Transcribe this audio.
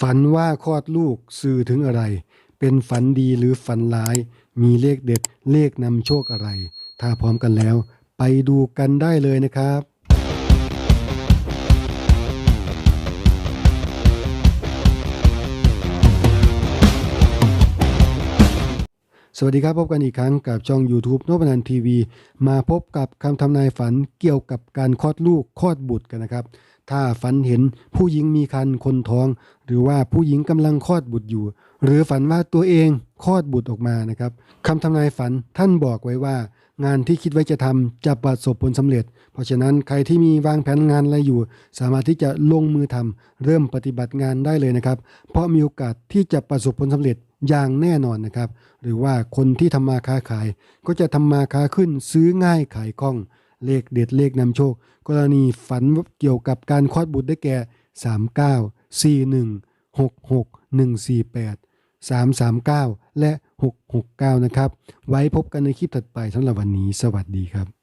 ฝันว่าคลอดลูกสื่อถึงอะไร เป็นฝันดีหรือฝันร้าย มีเลขเด็ดเลขนำโชคอะไร ถ้าพร้อมกันแล้ว ไปดูกันได้เลยนะครับ สวัสดีครับ พบกันอีกครั้งกับช่อง YouTube โนบนันทีวี มาพบกับคำทำนายฝันเกี่ยวกับการคลอดลูกคลอดบุตรกันนะครับ ถ้าฝันเห็นผู้หญิงมีครรภ์คนท้อง หรือว่าผู้หญิงกำลังคลอดบุตรอยู่ หรือฝันว่าตัวเองคลอดบุตรออกมานะครับคำทำนายฝันท่านบอกไว้ว่า งานที่คิดไว้จะทำจะประสบผลสำเร็จ เพราะฉะนั้นใครที่มีวางแผนงานอะไรอยู่ สามารถที่จะลงมือทำเริ่มปฏิบัติงานได้เลยนะครับ เพราะมีโอกาสที่จะประสบผลสำเร็จ อย่างแน่นอนนะครับ หรือว่าคนที่ทำมาค้าขาย ก็จะทำมาค้าขึ้นซื้อง่ายขายคล่อง เลขเด็ดเลขนำโชค กรณีฝันเกี่ยวกับการคลอดบุตรได้แก่ 39 41 66 148 339 และ 669 นะครับ ไว้พบกันในคลิปถัดไปสำหรับวันนี้ สวัสดีครับ